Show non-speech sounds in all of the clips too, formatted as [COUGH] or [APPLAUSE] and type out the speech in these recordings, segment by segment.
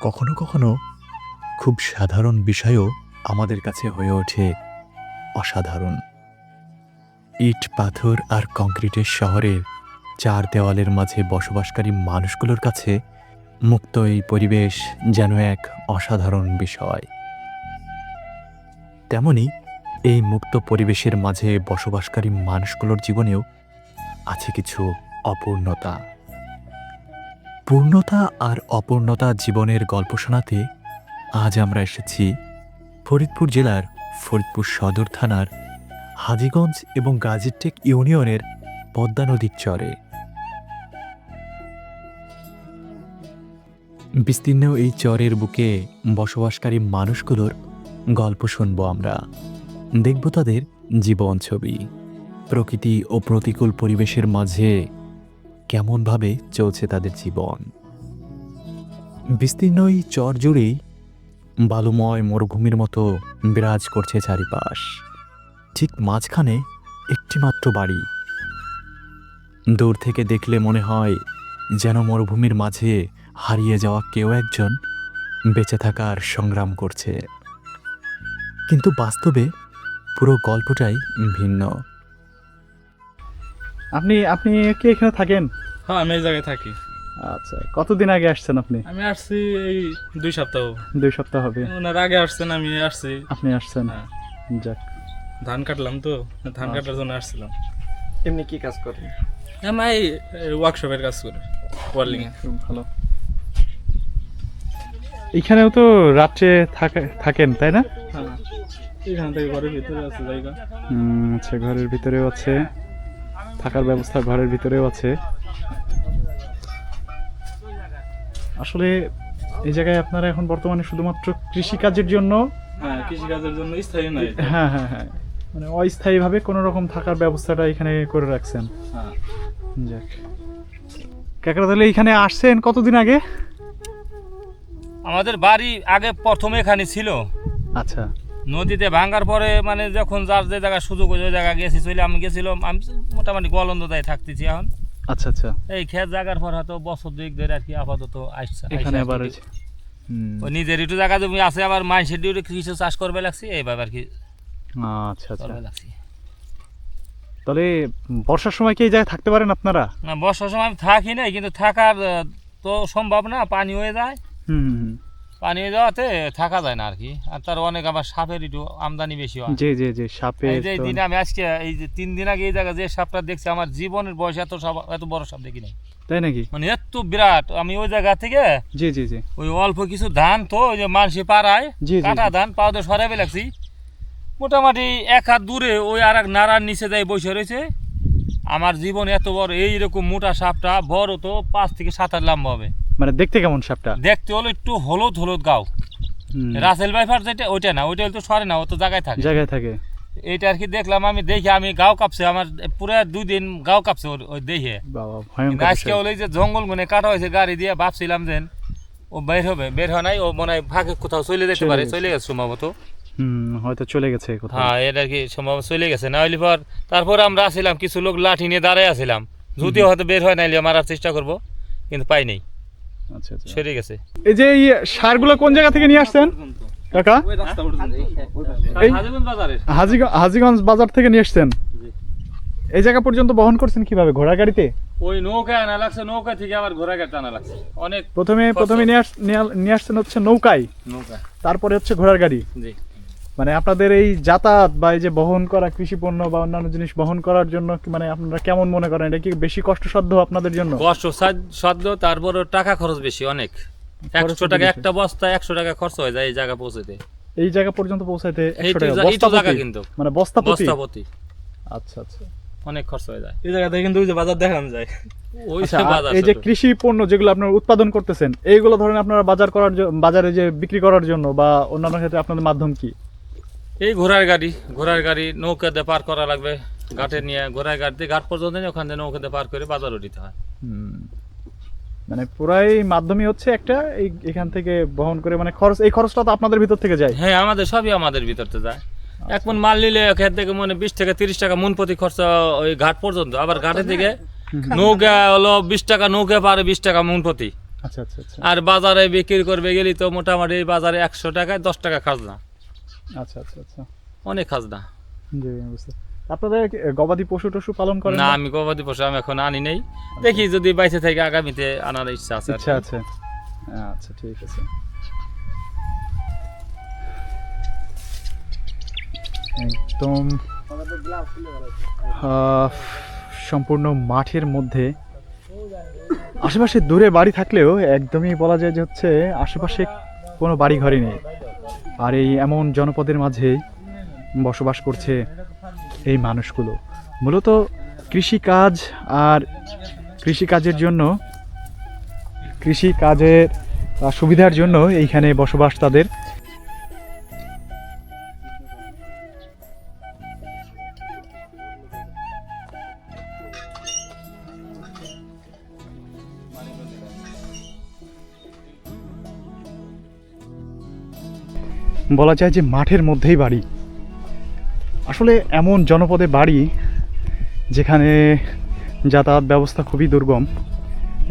কখনো কখনো খুব সাধারণ বিষয়ও আমাদের কাছে হয়ে ওঠে অসাধারণ। ইট, পাথর আর কংক্রিটের শহরের চার দেওয়ালের মাঝে বসবাসকারী মানুষগুলোর কাছে মুক্ত এই পরিবেশ যেন এক অসাধারণ বিষয়। তেমনি এই মুক্ত পরিবেশের মাঝে বসবাসকারী মানুষগুলোর জীবনেও আছে কিছু অপূর্ণতা। পূর্ণতা আর অপূর্ণতা জীবনের গল্প শোনাতে আজ আমরা এসেছি ফরিদপুর জেলার ফরিদপুর সদর থানার হাজীগঞ্জ এবং গাজীটেক ইউনিয়নের পদ্মা নদীর চরে। বিস্তীর্ণ এই চরের বুকে বসবাসকারী মানুষগুলোর গল্প শুনব আমরা। দেখব তাদের জীবন ছবি। প্রকৃতি ও প্রতিকূল পরিবেশের মাঝে কেমনভাবে চলছে তাদের জীবন। বিস্তীর্ণ এই চর জুড়েই বালুময় মরুভূমির মতো বিরাজ করছে চারিপাশ। ঠিক মাঝখানে একটিমাত্র বাড়ি। দূর থেকে দেখলে মনে হয় যেন মরুভূমির মাঝে হারিয়ে যাওয়া কেউ একজন বেঁচে থাকার সংগ্রাম করছে। কিন্তু বাস্তবে পুরো গল্পটাই ভিন্ন। আপনি আপনি কি এখানে থাকেন? হ্যাঁ আমি এই জায়গায় থাকি। আচ্ছা কতদিন আগে আসছেন আপনি? আমি আসছি এই দুই সপ্তাহ দুই সপ্তাহ হবে। ওনার আগে আসছেন আমি আসছি। আপনি আসছেন? হ্যাঁ। যাক। ধান কাটলাম তো ধান কাটার জন্য আসছিলাম। এমনি কি কাজ করেন? আমি এই ওয়ার্কশপের কাজ করি ওয়ার্লিং এ ভালো। এখানেও তো রাত্রে থাকা- থাকেন তাই না? হ্যাঁ এখান থেকে ঘরের ভিতরে আছে জায়গা। আচ্ছা ঘরের ভিতরেও আছে। থাকার ব্যবস্থা ঘরের ভিতরেও আছে। আসলে এই জায়গায় আপনারা এখন বর্তমানে শুধুমাত্র কৃষিকাজের জন্য হ্যাঁ কৃষিকাজের জন্য স্থায়ী নাই হ্যাঁ হ্যাঁ হ্যাঁ। মানে অস্থায়ীভাবে কোনো রকম থাকার ব্যবস্থাটা এখানে করে রাখছেন। হ্যাঁ। যাক। কাকারা তাহলে এখানে আসছেন কতদিন আগে? আমাদের বাড়ি আগে প্রথমে এখানে ছিল। আচ্ছা। নদীতে ভাঙার পরে মানে যখন যার যে জায়গায় সুযোগ ওই জায়গায় গেছি চলে আমি গেছিলাম আমি মোটামুটি গলন্দদায় থাকতেছি এখন। আচ্ছা আচ্ছা। এই খেত জায়গার পর হয়তো বছর দুই ধরে আর কি আপাতত আসছে এখানে আবার নিজের একটু জায়গা জমি আছে আবার মাইসের ডিউটি কিছু চাষ করবে লাগছি এইভাবে আর কি আচ্ছা আচ্ছা। তাহলে বর্ষার সময় কি এই জায়গায় থাকতে পারেন আপনারা? না বর্ষার সময় আমি থাকি নাই কিন্তু থাকার তো সম্ভব না পানি হয়ে যায়। হুম। পানি যাওয়াতে থাকা যায় না আর কি আর তার অনেক আবার সাপের একটু আমদানি বেশি হয়। জি জি জি সাপে এই যে দিনে আমি আজকে এই যে তিন দিন আগে এই জায়গায় যে সাপটা দেখছি আমার জীবনের বয়স এত সাপ- এত বড় সাপ দেখি নাই। তাই নাকি? মানে এত বিরাট। আমি ওই জায়গা থেকে জি জি জি। ওই অল্প কিছু ধান তো ওই যে মানুষে পাড়ায় কাটা। ধান পাওয়া সরাবে লাগছি। মোটামুটি এক হাত দূরে ওই আর এক নাড়ার নিচে যাই বসে রয়েছে। আমার জীবন এত বড় এইরকম মোটা সাপটা বড় তো পাঁচ থেকে সাত হাত লম্বা হবে। মানে দেখতে কেমন সাপটা? দেখতে হলো একটু হলুদ হলুদ গাও। রাসেল বাইফার যেটা ওইটা না ওইটা তো সরে না ও তো জায়গায় থাকে। জায়গায় থাকে। এইটা আর কি দেখলাম আমি দেখি আমি গাও কাঁপছে আমার পুরো দুই দিন গাও কাঁপছে ওর- ওই দেখে আজকে ওই যে জঙ্গল গুনে কাটা হয়েছে গাড়ি দিয়ে ভাবছিলাম যে ও বের হবে বের হয় নাই ও মনে হয় ফাঁকে কোথাও চলে যেতে পারে চলে গেছে সম্ভবত। হয়তো চলে গেছে কোথাও হ্যাঁ এটা আর কি সম্ভবত চলে গেছে না হইলে পর তারপর আমরা আসছিলাম কিছু লোক লাঠি নিয়ে দাঁড়ায় আসছিলাম যদিও হয়তো বের হয় নাইলে মারার চেষ্টা করব কিন্তু পাই নাই। আচ্ছা আচ্ছা। সরে গেছে। এই যে এই সারগুলো কোন জায়গা থেকে নিয়ে আসছেন? কাকা? এই- হাজিগঞ্জ হাজিগঞ্জ হাজিগঞ্জ বাজার থেকে নিয়ে আসছেন? এই জায়গা পর্যন্ত বহন করছেন কীভাবে? ঘোড়া গাড়িতে? ওই নৌকা আনা লাগছে নৌকা থেকে আবার ঘোড়া গাড়িতে আনা লাগছে। অনেক প্রথমে প্রথমে নিয়ে আস- নিয়ে- নিয়ে আসছেন হচ্ছে নৌকায়। নৌকা তারপরে হচ্ছে ঘোড়ার গাড়ি। জি। মানে আপনাদের এই যাতায়াত বা এই যে বহন করা কৃষি পণ্য বা অন্যান্য জিনিস বহন করার জন্য কি- মানে আপনারা কেমন মনে করেন? এটা কি বেশি কষ্টসাধ্য আপনাদের জন্য? কষ্ট সাধ্য তারপর টাকা খরচ বেশি অনেক। একশো টাকা একটা বস্তা একশো টাকা খরচ হয়ে যায় এই জায়গা পৌঁছতে এই জায়গা পর্যন্ত পৌঁছাইতে এই একশো টাকা। জা- এই তো বস্তা জায়গা প্রতি? কিন্তু। মানে বস্তা বস্তাপতি। আচ্ছা আচ্ছা। অনেক খরচ হয়ে যায়। এই জায়গাতে কিন্তু ওই যে বাজার দেখানো যায়। ওই আচ্ছা আর এই যে কৃষি পণ্য যেগুলো আপনারা উৎপাদন করতেছেন এইগুলো ধরেন আপনারা বাজার করার বাজারে যে বিক্রি করার জন্য বা অন্যান্য ক্ষেত্রে আপনাদের মাধ্যম কি? এই ঘোড়ার গাড়ি ঘোড়ার গাড়ি নৌকাতে পার করা লাগবে ঘাটে নিয়ে ঘোড়ার গাড়িতে ঘাট পর্যন্ত ওখান থেকে নৌকাতে পার করে বাজারও দিতে হয়। মানে পুরাই মাধ্যমই হচ্ছে একটা এই এখান থেকে বহন করে মানে খরচ এই খরচটা তো আপনাদের ভিতর থেকে যায়। হ্যাঁ আমাদের সবই আমাদের ভিতরতে যায়। এক মন মাল নিলে খেত থেকে মনে বিশ থেকে তিরিশ টাকা মন প্রতি খরচা ওই ঘাট পর্যন্ত আবার ঘাটে থেকে নৌকা হলো বিশ টাকা নৌকা পারে বিশ টাকা মন প্রতি। আচ্ছা আচ্ছা আচ্ছা। আর বাজারে বিক্রি করবে গেলি তো মোটামুটি বাজারে একশো টাকায় দশ টাকা খাজনা। আচ্ছা আচ্ছা আচ্ছা। অনেক খাজনা। জি বুঝতে আপনাদের গবাদি পশু টশু পালন করেন না আমি গবাদি পশু আমি এখন আনি নেই। দেখি যদি বাইসে থেকে আগামীতে আনার ইচ্ছা আছে। ইচ্ছা আছে। আচ্ছা ঠিক আছে। একদম সম্পূর্ণ মাঠের মধ্যে। আশেপাশে দূরে বাড়ি থাকলেও একদমই বলা যায় যে হচ্ছে আশেপাশে কোনো বাড়ি ঘরই নেই। আর এই এমন জনপদের মাঝে বসবাস করছে এই মানুষগুলো। মূলত কৃষিকাজ আর কৃষিকাজের জন্য, কৃষিকাজের সুবিধার জন্য এইখানে বসবাস তাদের। বলা যায় যে মাঠের মধ্যেই বাড়ি। আসলে এমন জনপদে বাড়ি যেখানে যাতায়াত ব্যবস্থা খুবই দুর্গম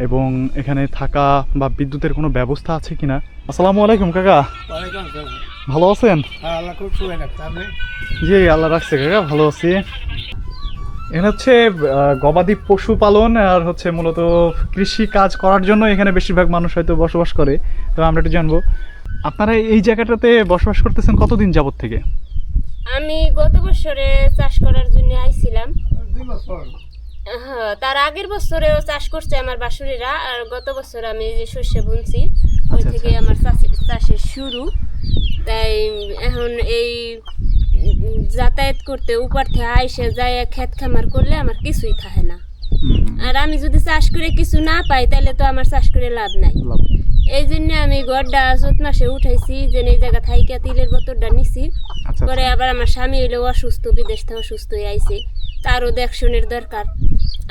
এবং এখানে থাকা বা বিদ্যুতের কোনো ব্যবস্থা আছে কিনা। আসসালামু আলাইকুম কাকা। ভালো আছেন? জি আল্লাহ রাখছে কাকা ভালো আছি। এখানে হচ্ছে গবাদি পশু পালন আর হচ্ছে মূলত কৃষি কাজ করার জন্য এখানে বেশিরভাগ মানুষ হয়তো বসবাস করে। তো আমরা একটু জানব আপনারা এই জায়গাটাতে বসবাস করতেছেন কতদিন যাবত থেকে? আমি গত বছরে চাষ করার জন্য আইছিলাম। হ্যাঁ তার আগের বছরেও চাষ করছে আমার বাসুরিরা আর গত বছর আমি যে শস্য বুনছি ওই আচ্ছা, থেকে আমার চাষে- চাষের শুরু। তাই এখন এই যাতায়াত করতে উপর থেকে আইসে যায় ক্ষেত খামার করলে আমার কিছুই থাকে না। আর আমি যদি চাষ করে কিছু না পাই তাহলে তো আমার চাষ করে লাভ নাই। লাভ। এই জন্য আমি গড়টা চোদ্দ মাসে উঠাইছি যে এই জায়গা থাইকা তিলের বোতলটা নিছি। আচ্ছা পরে আবার আমার স্বামী হইল অসুস্থ বিদেশ থেকে অসুস্থ হয়ে আইছে। তারও দেখশনের দরকার।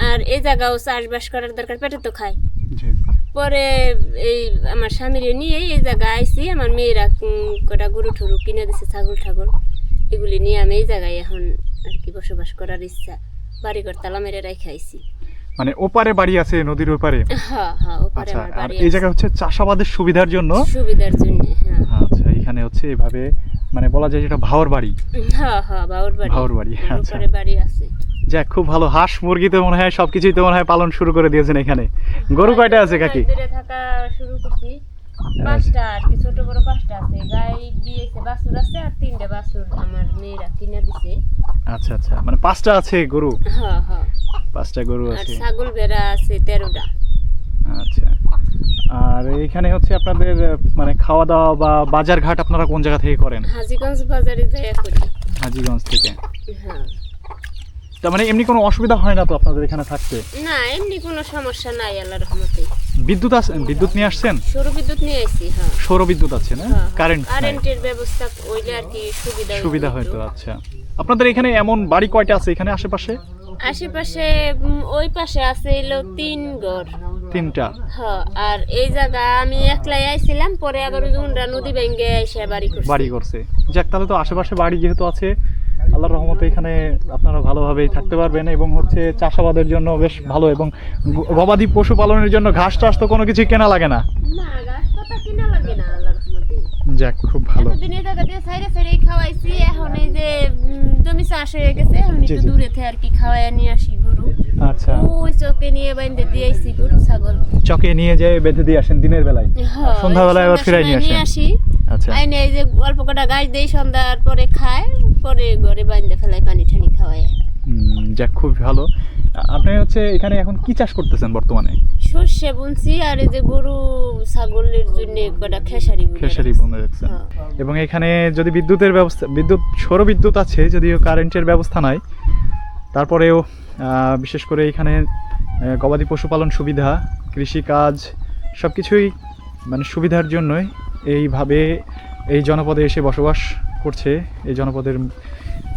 আর এই জায়গাও চাষবাস করার দরকার পেটে তো খায়। পরে এই আমার স্বামীর নিয়ে এই জায়গায় আইছি আমার মেয়েরা কটা গরু ঠরু কিনে দিছে ছাগল ঠাগল। এগুলি নিয়ে আমি এই জায়গায় এখন আর কি বসবাস করার ইচ্ছা। বাড়ি ঘর তালা মেরে রেখে আইছি। মানে ওপারে বাড়ি আছে নদীর ওপারে। হ্যাঁ হ্যাঁ আচ্ছা আর এই জায়গা হচ্ছে চাষাবাদের সুবিধার জন্য? সুবিধার জন্য হ্যাঁ। আচ্ছা এখানে হচ্ছে এভাবে মানে বলা যায় যেটা ভাওর বাড়ি। হ্যাঁ হ্যাঁ বাউর বাড়ি। আচ্ছা। বাড়ি আছে। যাক খুব ভালো। হাঁস মুরগি তো মনে হয় সবকিছুই তো মনে হয় পালন শুরু করে দিয়েছেন এখানে। গরু কয়টা আছে কাকি? থাকা শুরু করছি। পাঁচটা আর কি ছোট বড় পাঁচটা আছে। গাই দিয়েছে বাছুর আছে আর তিনটে বাছুর আমার মেয়েরা কিনে দিছে। আচ্ছা আচ্ছা। মানে পাঁচটা আছে গরু? হ্যাঁ হ্যাঁ পাঁচটা গরু আর আছে। ছাগল বেড়া আছে তেরোটা। আচ্ছা। আর এখানে হচ্ছে আপনাদের মানে খাওয়া দাওয়া বা বাজার ঘাট আপনারা কোন জায়গা থেকে করেন? হাজিগঞ্জ বাজারে যাই করি। হাজিগঞ্জ থেকে। হ্যাঁ। তার মানে এমনি কোনো অসুবিধা হয় না তো আপনাদের এখানে থাকতে? না এমনি কোনো সমস্যা নাই আল্লাহ রহমতে বিদ্যুৎ আছে বিদ্যুৎ নিয়ে আসছেন? সৌর বিদ্যুৎ নিয়ে আইছি হ্যাঁ। সৌর বিদ্যুৎ আছে না? হ্যাঁ, কারেন্ট কারেন্টের ব্যবস্থা ওইলে আর কি সুবিধা সুবিধা হয়তো আচ্ছা। আপনাদের এখানে এমন বাড়ি কয়টা আছে এখানে আশেপাশে? আশেপাশে ওই পাশে আছে এলো তিন ঘর। তিনটা। হ্যাঁ আর এই জায়গা আমি একলাই আইছিলাম পরে আবার ওই নদী ব্যাঙ্গে এসে বাড়ি করছি। বাড়ি করছে। যাক তাহলে তো আশেপাশে বাড়ি যেহেতু আছে আল্লাহর রহমতে এখানে আপনারা ভালোভাবেই থাকতে পারবেন এবং হচ্ছে চাষাবাদের জন্য বেশ ভালো এবং গবাদি পশুপালনের জন্য ঘাস টাস তো কোনো কিছু কেনা লাগে না। যাক খুব ভালো। এতদিন এই জায়গা দিয়ে সাইডে সাইডে খাওয়াইছি এখন এই যে জমি চাষ হয়ে গেছে এখন জি, একটু দূরে থেকে আর কি খাওয়াই নিয়ে আসি গরু। আচ্ছা। ওই চকে নিয়ে বাইন্দে দিয়েছি গরু ছাগল। চকে নিয়ে যেয়ে বেঁধে দিয়ে আসেন দিনের বেলায়। হ্যাঁ, সন্ধ্যাবেলায় আবার ফিরাই নিয়ে আসি। আইনে এই যে অল্প কটা গাছ দেই সন্ধ্যার পরে খায় পরে ঘরে বাইন্দে ফেলাই পানি ঠানি খাওয়াই যাক খুব ভালো। আপনি হচ্ছে এখানে এখন কি চাষ করতেছেন বর্তমানে? সর্ষে বুনছি আর এই যে গরু ছাগলের জন্য কটা খেসারি খেসারি। বনে রাখছেন। হ্যাঁ। এবং এখানে যদি বিদ্যুতের ব্যবস্থা বিদ্যুৎ সৌর বিদ্যুৎ আছে যদিও কারেন্টের ব্যবস্থা নাই তারপরেও বিশেষ করে এখানে গবাদি পশুপালন সুবিধা কৃষিকাজ সব কিছুই মানে সুবিধার জন্যই এইভাবে এই জনপদে এসে বসবাস করছে এই জনপদের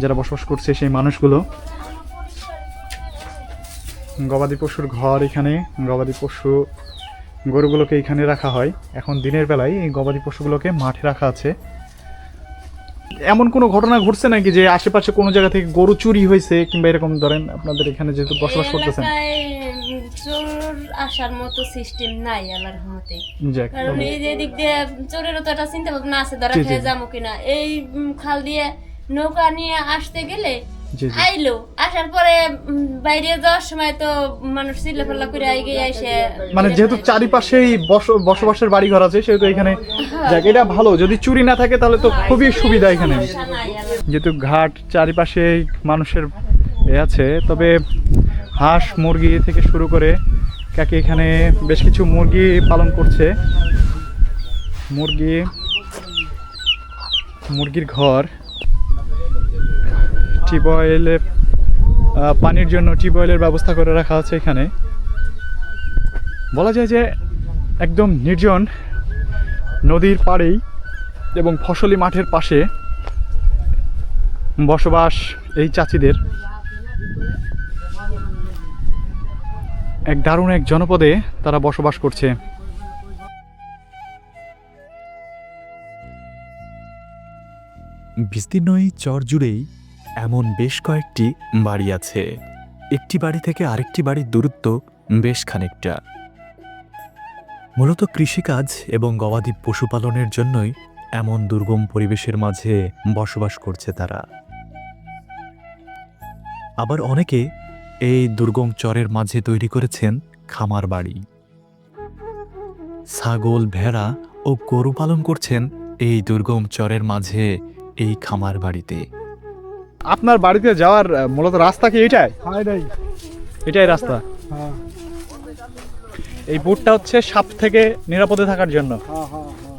যারা বসবাস করছে সেই মানুষগুলো। গবাদি পশুর ঘর এখানে গবাদি পশু গরুগুলোকে এখানে রাখা হয়। এখন দিনের বেলায় এই গবাদি পশুগুলোকে মাঠে রাখা আছে। এমন কোনো ঘটনা ঘটছে নাকি যে আশেপাশে কোনো জায়গা থেকে গরু চুরি হয়েছে কিংবা এরকম ধরেন আপনাদের এখানে যেহেতু বসবাস করতেছেন? চোর আসার মতো সিস্টেম নাই আল্লাহর রহমতে। কারণ এই যে দিক দিয়ে চোরেরও তো একটা চিন্তা ভাবনা আছে ধরা। খেয়ে যাব কিনা। এই খাল দিয়ে নৌকা নিয়ে আসতে গেলে আইলো। আসার পরে বাইরে যাওয়ার সময় তো মানুষ চিল্লাফাল্লা করে আইগে এসে মানে যেহেতু চারিপাশেই বস- বসবাসের বাড়ি ঘর আছে সেহেতু এখানে যাক এটা ভালো। যদি চুরি না থাকে তাহলে তো খুবই সুবিধা এখানে। যেহেতু ঘাট চারিপাশে মানুষের এ আছে তবে হাঁস মুরগি থেকে শুরু করে কাকে এখানে বেশ কিছু মুরগি পালন করছে। মুরগি, মুরগির ঘর টিউবওয়েলে পানির জন্য টিউবওয়েলের ব্যবস্থা করে রাখা আছে এখানে। বলা যায় যে একদম নির্জন নদীর পাড়েই এবং ফসলি মাঠের পাশে বসবাস এই চাচিদের। এক দারুণ এক জনপদে তারা বসবাস করছে। বিস্তীর্ণ এই চর জুড়েই এমন বেশ কয়েকটি বাড়ি আছে। একটি বাড়ি থেকে আরেকটি বাড়ির দূরত্ব বেশ খানিকটা। মূলত কৃষিকাজ এবং গবাদি পশুপালনের জন্যই এমন দুর্গম পরিবেশের মাঝে বসবাস করছে তারা। আবার অনেকে এই দুর্গম চরের মাঝে তৈরি করেছেন খামার বাড়ি। ছাগল ভেড়া ও গরু পালন করছেন এই দুর্গম চরের মাঝে এই খামার বাড়িতে। আপনার বাড়িতে যাওয়ার মূলত রাস্তা কি এটাই হাই এটাই। রাস্তা? হ্যাঁ। এই বুটটা হচ্ছে সাপ থেকে নিরাপদে থাকার জন্য। হ্যাঁ হ্যাঁ হ্যাঁ।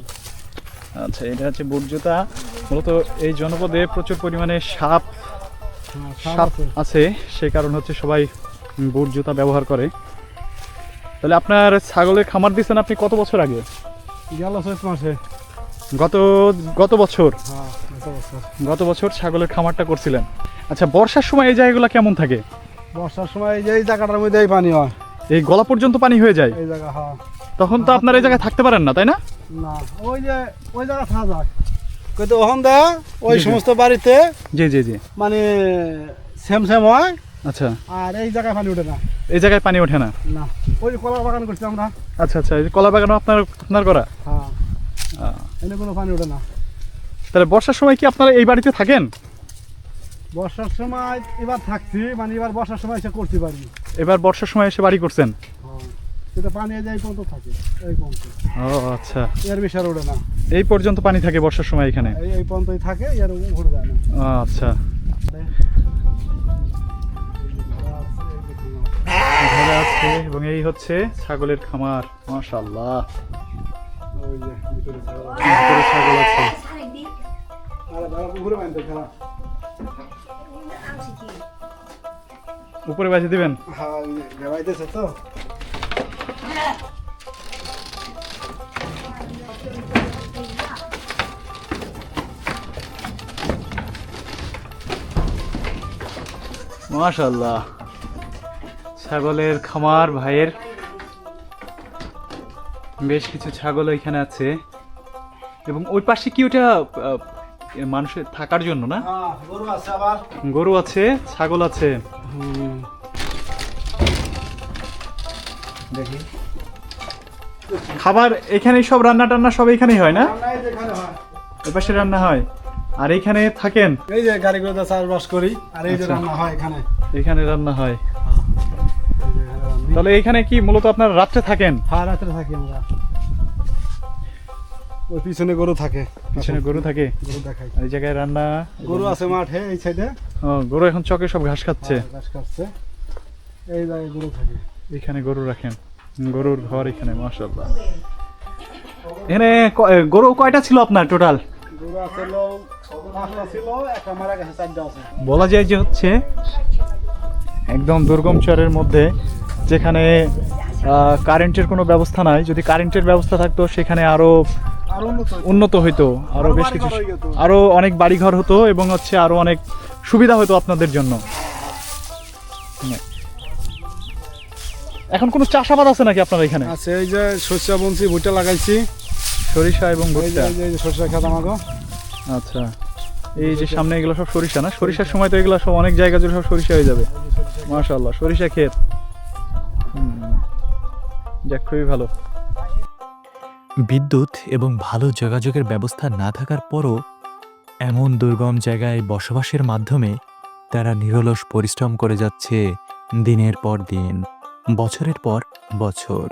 আচ্ছা এটা হচ্ছে বুট জুতা। মূলত এই জনপদে প্রচুর পরিমাণে সাপ হ্যাঁ সাপ আছে সেই কারণ হচ্ছে সবাই বুট জুতা ব্যবহার করে। তাহলে আপনার ছাগলের খামার দিয়েছেন আপনি কত বছর আগে? গেল মাসে। গত গত বছর? হ্যাঁ গত বছর। ছাগলের খামারটা করছিলেন। আচ্ছা বর্ষার সময় এই জায়গাগুলো কেমন থাকে? বর্ষার সময় এই জায়গাটার মধ্যেই পানি হয়। এই গলা পর্যন্ত পানি হয়ে যায়? এই জায়গা হ্যাঁ। তখন তো আপনার এই জায়গায় থাকতে পারেন না তাই না? না ওই যে ওই জায়গা থাকা কিন্তু ওখান দা ওই। সমস্ত বাড়িতে জি জি জি। মানে সেম সেম হয়। আচ্ছা। আর এই জায়গায় পানি ওঠে না। এই জায়গায় পানি ওঠে না? না। ওই কলা বাগান করছি আমরা। আচ্ছা আচ্ছা। এই কলা বাগানও আপনার আপনার করা? হ্যাঁ। এনে কোনো পানি ওঠে না। তাহলে বর্ষার সময় কি আপনারা এই বাড়িতে থাকেন? বর্ষার সময় এবার থাকছি মানে এবার বর্ষার সময় এসে করতে পারি। এবার বর্ষার সময় এসে বাড়ি করছেন? কিন্তু পানি এই যে এই পর্যন্ত থাকে এই পর্যন্ত। ও আচ্ছা। এর বেশি আর ওঠে না। এই পর্যন্ত পানি থাকে বর্ষার সময় এখানে? এই এই পর্যন্তই থাকে এর উঠে যায় না। ও, আচ্ছা। আছে এবং এই হচ্ছে ছাগলের খামার মাশাআল্লাহ। ওই যে ভিতরে ছাগল আছে। ভিতরে ছাগল আছে। আরে বাবা পুকুরে বাঁধতে খেলা উপরে বাজে দিবেন? হ্যাঁ তো। মাশাআল্লাহ। ছাগলের খামার ভাইয়ের বেশ কিছু ছাগল এখানে আছে। এবং ওই পাশে কি ওটা মানুষের থাকার জন্য না? গরু আছে ছাগল আছে। দেখি। খাবার এখানে সব রান্না টান্না সব এখানেই হয় না? আমরা এই যে এখানে হয়। ওই পাশে রান্না হয়। আর এখানে থাকেন? এই যে গাড়িগুলোতে চাষবাস করি আর এই যে আচ্ছা। রান্না হয় এখানে। এখানে রান্না হয়। এই যে এখানে রান্নি। তাহলে এখানে কি মূলত আপনার রাত্রে থাকেন? হ্যাঁ রাত্রে থাকি আমরা। ওই পিছনে গরু থাকে। পিছনে গরু থাকে? গরু দেখাই। এই জায়গায় রান্না গরু আছে মাঠে এই সাইডে। ও, গরু এখন চকে সব ঘাস খাচ্ছে। ঘাস খাচ্ছে। এই জায়গায় গরু থাকে। এখানে গরু রাখেন। গরুর ঘর এখানে মাশাআল্লাহ এখানে গরু কয়টা ছিল আপনার টোটাল বলা যায় যে হচ্ছে একদম দুর্গম চরের মধ্যে যেখানে কারেন্টের কোনো ব্যবস্থা নাই যদি কারেন্টের ব্যবস্থা থাকতো সেখানে আরও আর উন্নত হইতো। উন্নত হইতো আরও আরও বেশ কিছু বাড়িঘর হয়ে যেত। আরও অনেক বাড়িঘর হতো এবং হচ্ছে আরও অনেক সুবিধা হতো আপনাদের জন্য। এখন কোনো চাষাবাদ আছে নাকি আপনার এখানে? আছে এই যে শস্য বঞ্চি ভুট্টা লাগাইছি। সরিষা এবং ভুট্টা? এই যে- সরষে খেত আমাকে আচ্ছা। এই যে সামনে এগুলো সব সরিষা না? সরিষার সময় তো এগুলো সব অনেক জায়গা জুড়ে সব সরিষা হয়ে যাবে। মাশাআল্লাহ সরিষা ক্ষেত। যাক খুবই ভালো। বিদ্যুৎ এবং ভালো যোগাযোগের ব্যবস্থা না থাকার পরও এমন দুর্গম জায়গায় বসবাসের মাধ্যমে তারা নিরলস পরিশ্রম করে যাচ্ছে দিনের পর দিন। বছরের পর বছর।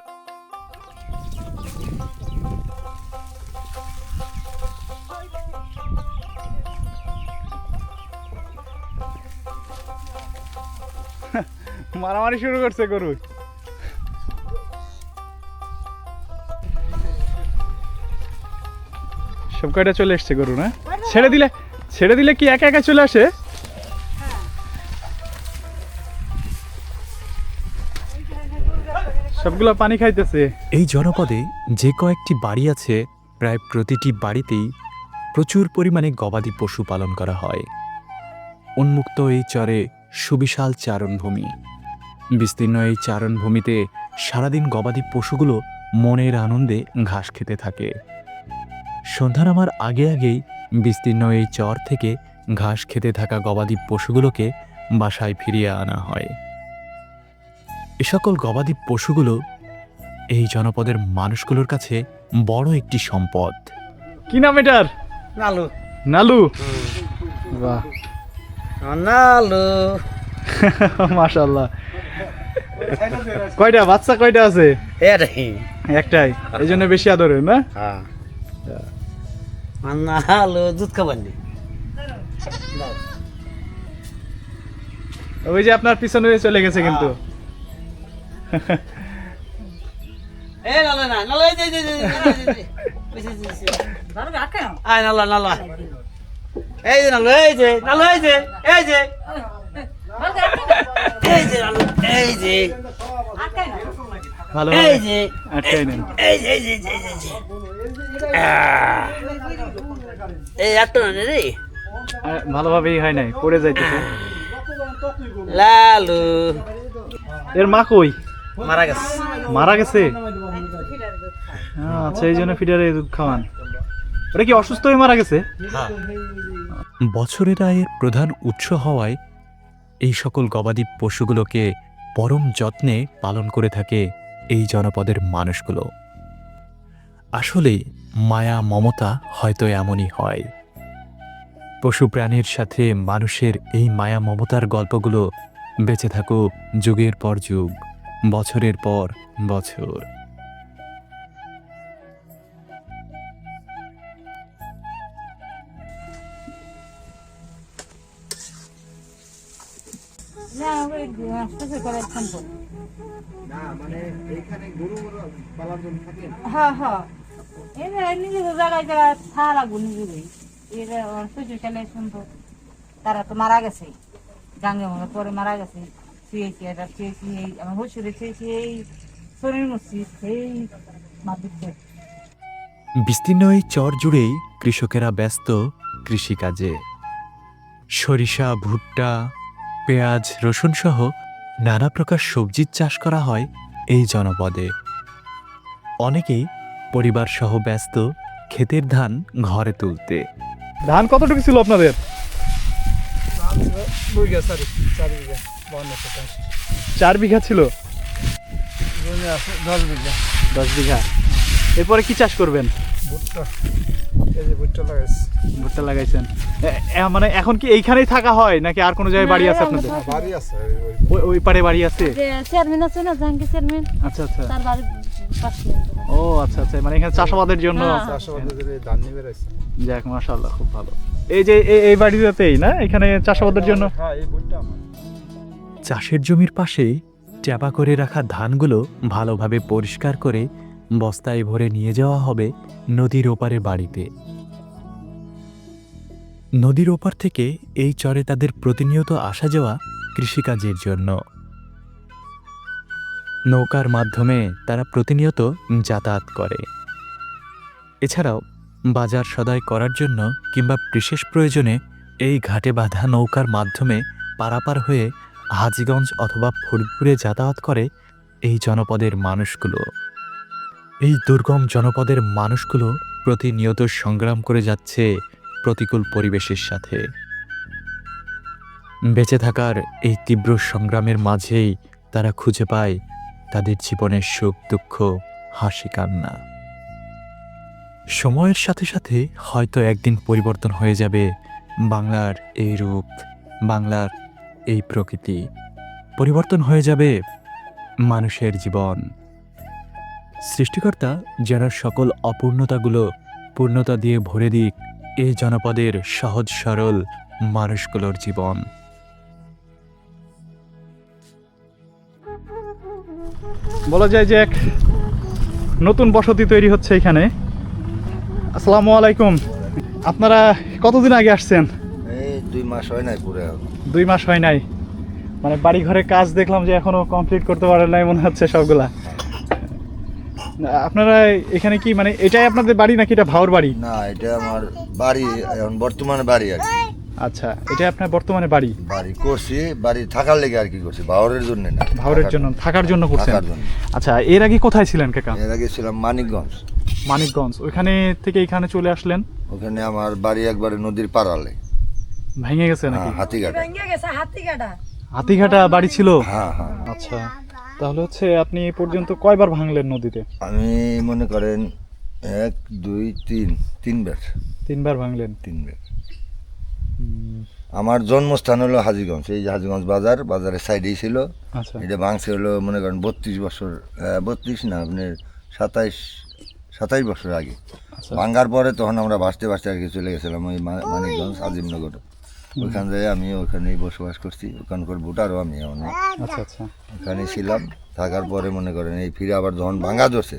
[LAUGHS] মারামারি শুরু করছে গরু। সব কয়টা চলে এসছে গরু, না? ছেড়ে দিলে ছেড়ে দিলে কি একা একা চলে আসে? সবগুলো পানি খাইতেছে। এই জনপদে যে কয়েকটি বাড়ি আছে, প্রায় প্রতিটি বাড়িতেই প্রচুর পরিমাণে গবাদি পশু পালন করা হয়। উন্মুক্ত এই চরে সুবিশাল চারণভূমি। বিস্তীর্ণ এই চারণভূমিতে সারাদিন গবাদি পশুগুলো মনের আনন্দে ঘাস খেতে থাকে। সন্ধ্যা নামার আগে আগেই বিস্তীর্ণ এই চর থেকে ঘাস খেতে থাকা গবাদি পশুগুলোকে বাসায় ফিরিয়ে আনা হয়। এ সকল গবাদি পশুগুলো এই জনপদের মানুষগুলোর কাছে বড় একটি সম্পদ। কি নাম এটার? নালু। নালু? বাহ। নালু। [LAUGHS] মাশাল্লাহ কয়টা? বাচ্চা কয়টা আছে? এটাই একটাই। এই জন্য বেশি আদরের না? হ্যাঁ। নালু দুধ খাবার নি। ওই যে আপনার পিছনে চলে গেছে কিন্তু। এ নালু না নালু এই যে এই যে, এই নালু নালু। এই যে নালু এই যে নালু এই যে এই যে এই যে নালু এই যে ভালো এই যে আটকাই নেন এই যে এই যে এই যে, এই যে আহ। এই এত না রে ভালোভাবেই হয় নাই পড়ে যাইতেছে লালু এর মা কই মারা গেছে। মারা গেছে? আচ্ছা এই জন্য ফিডারে দুধ খাওয়ান। ওটা কি অসুস্থ হয়ে মারা গেছে? বছরের আয়ের প্রধান উৎস হওয়ায় এই সকল গবাদি পশুগুলোকে পরম যত্নে পালন করে থাকে এই জনপদের মানুষগুলো। আসলে মায়া মমতা হয়তো এমনই হয়। পশু প্রাণীর সাথে মানুষের এই মায়া মমতার গল্পগুলো বেঁচে থাকুক যুগের পর যুগ। বছরের পর বছর। হ্যাঁ হ্যাঁ। এরা নিজেদের জায়গায় যারা থাকা লাগবো নিজেরই এরা সুযোগ খেলে সুন্দর তারা তো মারা গেছে। গাঙ্গে মনে পরে মারা গেছে। শুয়েছি এটা শুয়েছি এই আমার হুসুরে শুয়েছি এই শরীর মসজিদ এই মাদিকতে বিস্তীর্ণ এই চর জুড়েই কৃষকেরা ব্যস্ত কৃষিকাজে। সরিষা ভুট্টা পেঁয়াজ রসুন সহ নানা প্রকার সবজির চাষ করা হয় এই জনপদে। অনেকেই পরিবার সহ ব্যস্ত ক্ষেতের ধান ঘরে তুলতে। ধান কতটুকু ছিল আপনাদের? চারি বিঘা বাউন্ন শতাংশ। চার বিঘা ছিল? জমি আছে দশ বিঘা। দশ বিঘা। এরপরে কি চাষ করবেন? ভুট্টা। এই যে ভুট্টা লাগাইছে। ভুট্টা লাগাইছেন। মানে এখন কি এইখানেই থাকা হয় নাকি আর কোনো জায়গায় বাড়ি আছে আপনাদের? বাড়ি আছে ওই- ওই পারে বাড়ি আছে? চেয়ারম্যান আছে না জাহাঙ্গীর চেয়ারম্যান আচ্ছা আচ্ছা। তার ও আচ্ছা আচ্ছা মানে এখানে চাষাবাদের জন্য? হ্যাঁ। ধান নিয়ে যাক মাশাআল্লাহ খুব ভালো। এই যে এই- এই বাড়িটাতেই না এখানে চাষাবাদের জন্য? হ্যাঁ এই ভুট্টা চাষের জমির পাশেই চাপা করে রাখা ধানগুলো ভালোভাবে পরিষ্কার করে বস্তায় ভরে নিয়ে যাওয়া হবে নদীর ওপারে বাড়িতে। নদীর ওপার থেকে এই চরে তাদের প্রতিনিয়ত আসা যাওয়া কৃষিকাজের জন্য। নৌকার মাধ্যমে তারা প্রতিনিয়ত যাতায়াত করে। এছাড়াও বাজার সদাই করার জন্য কিংবা বিশেষ প্রয়োজনে এই ঘাটে বাঁধা নৌকার মাধ্যমে পারাপার হয়ে হাজিগঞ্জ অথবা ফরিদপুরে যাতায়াত করে এই জনপদের মানুষগুলো। এই দুর্গম জনপদের মানুষগুলো প্রতিনিয়ত সংগ্রাম করে যাচ্ছে প্রতিকূল পরিবেশের সাথে। বেঁচে থাকার এই তীব্র সংগ্রামের মাঝেই তারা খুঁজে পায় তাদের জীবনের সুখ, দুঃখ, হাসি, কান্না। সময়ের সাথে সাথে হয়তো একদিন পরিবর্তন হয়ে যাবে বাংলার এই রূপ, বাংলার এই প্রকৃতি পরিবর্তন হয়ে যাবে মানুষের জীবন। সৃষ্টিকর্তা যেন সকল অপূর্ণতাগুলো পূর্ণতা দিয়ে ভরে দিক এই জনপদের সহজ সরল মানুষগুলোর জীবন। বলা যায় যে এক নতুন বসতি তৈরি হচ্ছে এখানে। আসসালামু আলাইকুম। আপনারা কতদিন আগে আসছেন? দুই মাস হয় নাই পুরো দুই মাস হয় নাই। মানে বাড়ি ঘরে কাজ দেখলাম যে এখনও কমপ্লিট করতে পারেন নাই মনে হচ্ছে সবগুলা। আপনারা এখানে কি মানে এটাই আপনাদের বাড়ি নাকি এটা ভাওর বাড়ি? না এটা আমার বাড়ি এখন বর্তমানে বাড়ি আর কি। আচ্ছা এটাই আপনার বর্তমানে বাড়ি? বাড়ি করছি বাড়ি থাকার লেগে আর কি করছি বাহরের জন্য না ভাওরের জন্য থাকার জন্য করছেন? আচ্ছা এর আগে কোথায় ছিলেন কাকা? এর আগে ছিলাম মানিকগঞ্জ। মানিকগঞ্জ ওইখানে থেকে এখানে চলে আসলেন? ওখানে আমার বাড়ি একবারে নদীর পাড়ালে। ভেঙে গেছে নাকি? হ্যাঁ, হাতিঘাটা। হাতিঘাটা বাড়ি ছিল? হ্যাঁ হ্যাঁ। আচ্ছা। তাহলে হচ্ছে আপনি এ পর্যন্ত কয়বার ভাঙলেন নদীতে? আমি মনে করেন এক দুই তিন তিনবার। তিনবার ভাঙলেন? তিনবার। আমার জন্মস্থান হলো হাজিগঞ্জ। এই যে হাজিগঞ্জ বাজার বাজারের সাইডেই ছিল। আচ্ছা। এটা ভাঙছে হলো মনে করেন বত্রিশ বছর বত্রিশ না আপনার সাতাইশ সাতাইশ বছর আগে। আচ্ছা। ভাঙ্গার পরে তখন আমরা ভাসতে ভাসতে আর কি চলে গেছিলাম ওই মা- মানিকগঞ্জ আজিমনগর। ওইখান থেকে আমি ওখানেই বসবাস করছি। ওখানকার ভোটারও আমি এখন। আচ্ছা আচ্ছা। ওখানে ছিলাম। থাকার পরে মনে করেন এই ফিরে আবার যখন ভাঙা ধরছে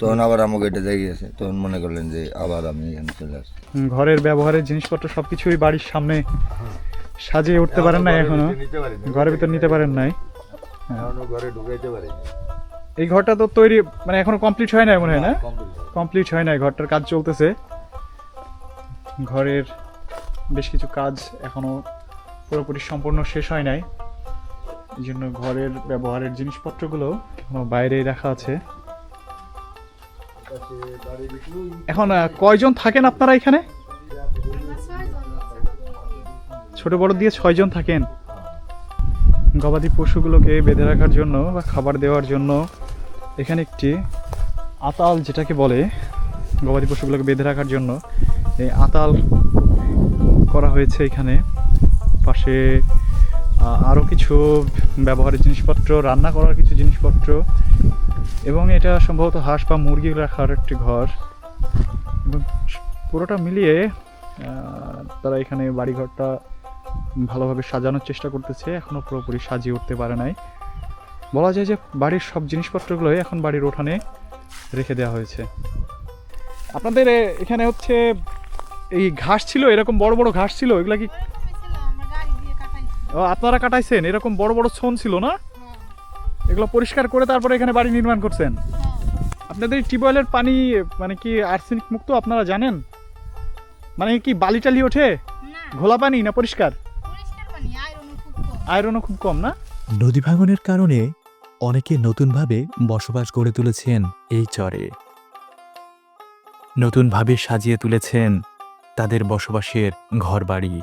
তখন আবার আমাকে এটা গেছে। তখন মনে করলেন যে আবার আমি এখানে চলে আসছি। ঘরের ব্যবহারের জিনিসপত্র সবকিছুই বাড়ির সামনে সাজিয়ে উঠতে পারেন না এখনও। ঘরের ভিতর নিতে পারেন নাই। ঘরে ঢুকাইতে পারি এই ঘরটা তো তৈরি মানে এখনও কমপ্লিট হয় নাই মনে হয় না? কমপ্লিট হয় নাই ঘরটার কাজ চলতেছে। ঘরের বেশ কিছু কাজ এখনও পুরোপুরি সম্পূর্ণ শেষ হয় নাই। এই জন্য ঘরের ব্যবহারের জিনিসপত্রগুলো এখনও বাইরেই রাখা আছে। এখন কয়জন থাকেন আপনারা এখানে? ছোট বড় দিয়ে ছয়জন থাকেন। গবাদি পশুগুলোকে বেঁধে রাখার জন্য বা খাবার দেওয়ার জন্য এখানে একটি আতাল, যেটাকে বলে গবাদি পশুগুলোকে বেঁধে রাখার জন্য, এই আতাল করা হয়েছে এখানে। পাশে আরও কিছু ব্যবহারের জিনিসপত্র, রান্না করার কিছু জিনিসপত্র এবং এটা সম্ভবত হাঁস বা মুরগি রাখার একটি ঘর। এবং পুরোটা মিলিয়ে তারা এখানে বাড়িঘরটা ভালোভাবে সাজানোর চেষ্টা করতেছে। এখনও পুরোপুরি সাজিয়ে উঠতে পারে নাই। বলা যায় যে বাড়ির সব জিনিসপত্রগুলোই এখন বাড়ির উঠানে রেখে দেওয়া হয়েছে। আপনাদের এখানে হচ্ছে এই ঘাস ছিল এরকম বড় বড় ঘাস ছিল এগুলা কি ও আপনারা কাটাইছেন এরকম বড় বড় ছন ছিল না? এগুলো পরিষ্কার করে তারপরে এখানে বাড়ি নির্মাণ করছেন। আপনাদের টিউবওয়েলের পানি মানে কি আর্সেনিক মুক্ত আপনারা জানেন? মানে কি বালি টালি ওঠে? ঘোলা পানি না পরিষ্কার? আয়রনও খুব কম না? নদী ভাঙনের কারণে অনেকে নতুনভাবে বসবাস গড়ে তুলেছেন এই চরে। নতুনভাবে সাজিয়ে তুলেছেন তাদের বসবাসের ঘরবাড়ি।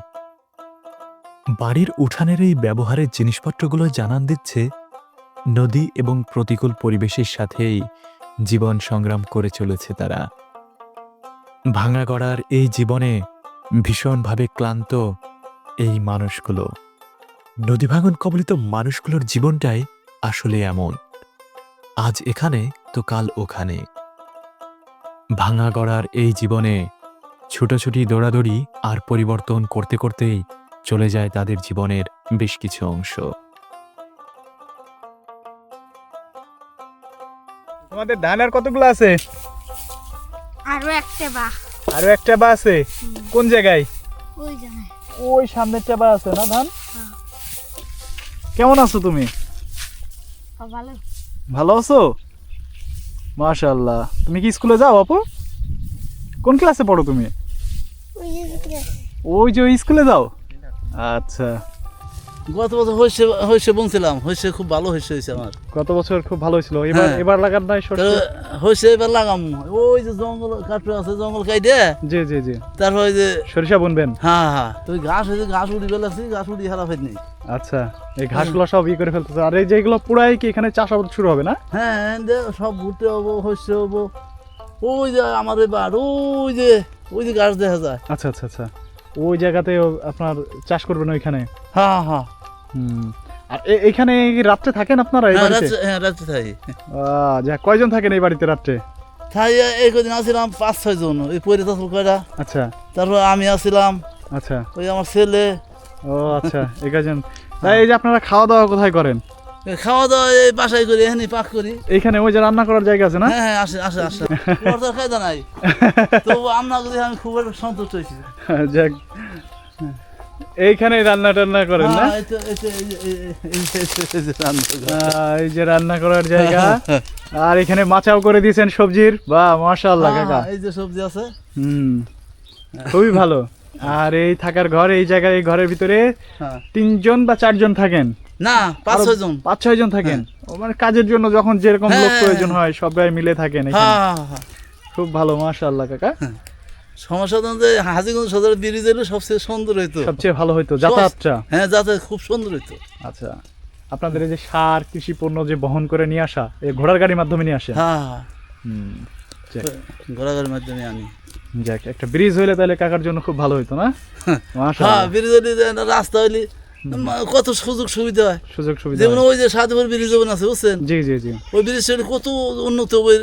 বাড়ির উঠানের এই ব্যবহারের জিনিসপত্রগুলো জানান দিচ্ছে নদী এবং প্রতিকূল পরিবেশের সাথেই জীবন সংগ্রাম করে চলেছে তারা। ভাঙা গড়ার এই জীবনে ভীষণভাবে ক্লান্ত এই মানুষগুলো। নদী ভাঙন কবলিত মানুষগুলোর জীবনটাই আসলে এমন। আজ এখানে তো কাল ওখানে। ভাঙা গড়ার এই জীবনে ছুটোছুটি দৌড়াদৌড়ি আর পরিবর্তন করতে করতেই চলে যায় তাদের জীবনের বেশ কিছু অংশ। তোমাদের ধান আর কতগুলো আছে? আরও একটা বা। আরও একটা বা আছে? কোন জায়গায়? ওই জানে ওই সামনেরটা বা আছে না ধান? কেমন আছো তুমি? ভালো। ভালো আছো? মাশাআল্লাহ। তুমি কি স্কুলে যাও আপু? কোন ক্লাসে পড়ো তুমি? ওই যে স্কুলে যাও? আচ্ছা। গত বছর হয়েছে হয়েছে বলছিলাম হয়েছে খুব ভালো হয়েছে হয়েছে আমার। গত বছর খুব ভালো ছিল এবার হ্যাঁ। এবার লাগার নাই সরষে? হয়েছে এবার লাগাম। ওই যে জঙ্গল কাটতে আছে জঙ্গল কাইটে। জি জি জি। তারপর ওই যে সরিষা বুনবেন? হ্যাঁ হ্যাঁ। তুই ঘাস হয়েছে ঘাস উড়ি ফেলাছি ঘাস উড়ি হারা ফেল নেই। আচ্ছা। এই ঘাসগুলো সব ই করে ফেলতেছে। আর এই যেগুলো পুরাই কি এখানে চাষাবাদ শুরু হবে না? হ্যাঁ সব ভুট্টে হব হচ্ছে হব। ওই যে আমার এবার ওই যে ওই যে গাছ দেখা যায়। আচ্ছা আচ্ছা আচ্ছা। ওই জায়গাতে আপনার চাষ করবেন ওইখানে? হ্যাঁ হ্যাঁ। হুম। আর এ- এইখানে কি রাত্রে থাকেন আপনারা এই হ্যাঁ বাড়িতে? হ্যাঁ রাত্রে আহ, যা কয়জন থাকেন এই বাড়িতে রাত্রে? থাই এই কদিন আসছিলাম পাঁচ ছয় জন। ওই পরে থাকল কয়টা আচ্ছা। তারপর আমি আসছিলাম আচ্ছা। ওই আমার ছেলে। ও আচ্ছা এই কয়জন তাই এই যে আপনারা খাওয়া দাওয়া কোথায় করেন? খাওয়া দাওয়া এই বাসায় করি এখানে পাক করি। এইখানে ওই যে রান্না করার জায়গা আছে না? হ্যাঁ হ্যাঁ আসে আসে আসে ওর তো খাইদা নাই। [LAUGHS] তো আমরা করি আমি খুব সন্তুষ্ট হয়েছি। যাক। এইখানে রান্না টান্না করেন না? হ্যাঁ, এই যে- রান্না করার জায়গা। আর এখানে মাচাও করে দিয়েছেন সবজির। বা মাশাআল্লাহ হ্যাঁ, কাকা। হ্যাঁ, এই যে সবজি আছে। হুম খুবই ভালো। আর এই থাকার ঘর এই জায়গায় এই ঘরের ভিতরে হ্যাঁ। তিনজন বা চারজন থাকেন। না পাঁচ ছয় জন। পাঁচ ছয় জন থাকেন? মানে কাজের জন্য যখন যেরকম লোক হ্যাঁ। প্রয়োজন হয় সবাই মিলে থাকেন। হ্যাঁ হ্যাঁ, হ্যাঁ। খুব ভালো মাশাআল্লাহ কাকা। সমস্যা যে হাজিগঞ্জ সদর ব্রিজ সবচেয়ে সুন্দর হইতো। সবচেয়ে ভালো হইতো যাতায়াতটা? হ্যাঁ যাতায়াত খুব সুন্দর হইতো। আচ্ছা আপনাদের এই যে সার কৃষি পণ্য যে বহন করে নিয়ে আসা এই ঘোড়ার গাড়ির মাধ্যমে নিয়ে আসে হ্যাঁ হ্যাঁ। যাক, ঘোরাঘুরির মাধ্যমে আনি। যাক একটা ব্রিজ হইলে তাহলে কাকার জন্য খুব ভালো হইতো না? হ্যাঁ ব্রিজ হইলে রাস্তা হইলে কত সুযোগ সুবিধা হয়। সুযোগ সুবিধা যেমন ওই যে সাধুপুর ব্রিজ যেমন আছে বুঝছেন? জি জি জি। ওই ব্রিজ কত উন্নত হবে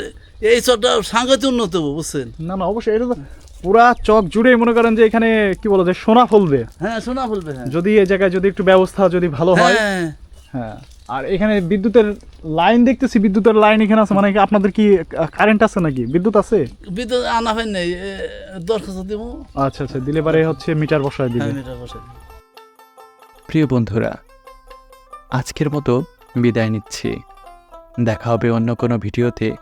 এই চরটা সাংঘাতিক উন্নত হবে বুঝছেন? না না অবশ্যই এটা পুরা চক জুড়ে মনে করেন যে এখানে কি বলো যে সোনা ফলবে। হ্যাঁ শোনা বলবে হ্যাঁ। যদি এই জায়গায় যদি একটু ব্যবস্থা যদি ভালো হয় হ্যাঁ। হ্যাঁ। আর এখানে বিদ্যুতের লাইন দেখতেছি বিদ্যুতের লাইন এখানে আছে মানে কি আপনাদের কি কারেন্ট আছে নাকি? বিদ্যুৎ আছে? বিদ্যুৎ আনা হয় নাই দরখাস্ত দিব। আচ্ছা আচ্ছা দিলে পারে হচ্ছে মিটার বসায় দিবে। হ্যাঁ মিটার বসে দিব। প্রিয় বন্ধুরা, আজকের মতো বিদায় নিচ্ছি। দেখা হবে অন্য কোনো ভিডিওতে,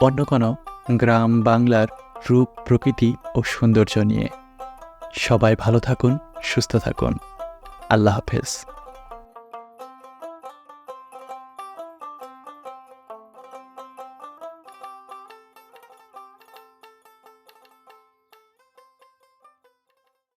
অন্য কোনো গ্রাম বাংলার রূপ, প্রকৃতি ও সৌন্দর্য নিয়ে। সবাই ভালো থাকুন, সুস্থ থাকুন। আল্লাহ হাফেজ।